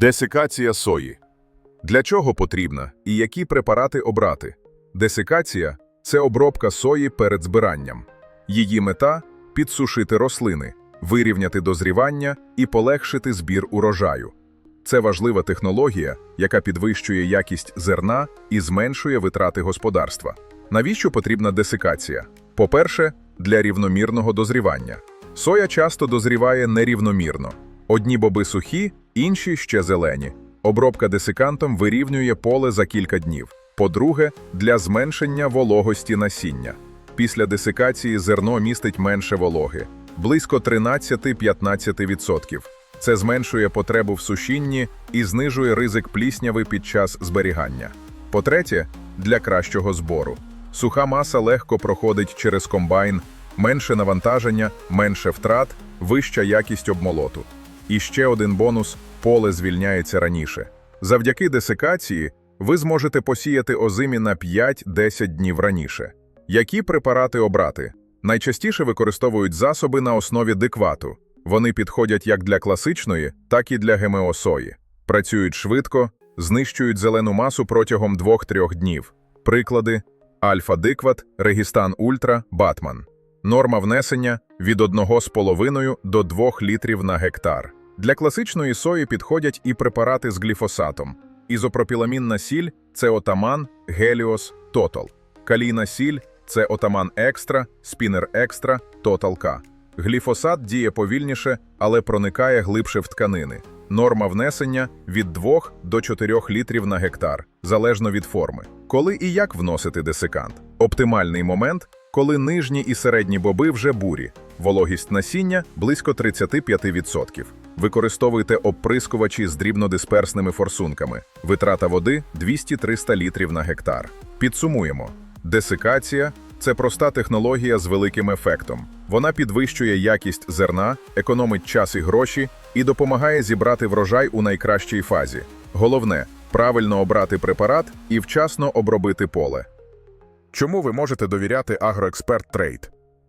Десикація сої. Для чого потрібна і які препарати обрати? Десикація це обробка сої перед збиранням. Її мета підсушити рослини, вирівняти дозрівання і полегшити збір урожаю. Це важлива технологія, яка підвищує якість зерна і зменшує витрати господарства. Навіщо потрібна десикація? По-перше, для рівномірного дозрівання. Соя часто дозріває нерівномірно. Одні боби сухі, інші ще зелені. Обробка десикантом вирівнює поле за кілька днів. По-друге, для зменшення вологості насіння. Після десикації зерно містить менше вологи близько 13-15%. Це зменшує потребу в сушінні і знижує ризик плісняви під час зберігання. По-третє, для кращого збору. Суха маса легко проходить через комбайн, менше навантаження, менше втрат, вища якість обмолоту. І ще один бонус поле звільняється раніше. Завдяки десикації ви зможете посіяти озимі на 5-10 днів раніше. Які препарати обрати? Найчастіше використовують засоби на основі диквату. Вони підходять як для класичної, так і для ГМО-сої. Працюють швидко, знищують зелену масу протягом 2-3 днів. Приклади: Альфа-дикват, Регістан Ультра, Батман. Норма внесення від 1,5 до 2 літрів на гектар. Для класичної сої підходять і препарати з гліфосатом. Ізопропіламінна сіль це отаман, геліос, тотал. Калійна сіль це отаман екстра, спінер екстра, тотал К. Гліфосат діє повільніше, але проникає глибше в тканини. Норма внесення від 2 до 4 літрів на гектар, залежно від форми. Коли і як вносити десикант? Оптимальний момент, коли нижні і середні боби вже бурі, вологість насіння близько 35%. Використовуйте обприскувачі з дрібнодисперсними форсунками. Витрата води 200-300 літрів на гектар. Підсумуємо. Десикація це проста технологія з великим ефектом. Вона підвищує якість зерна, економить час і гроші і допомагає зібрати врожай у найкращій фазі. Головне правильно обрати препарат і вчасно обробити поле. Чому ви можете довіряти Агроексперт Трейд?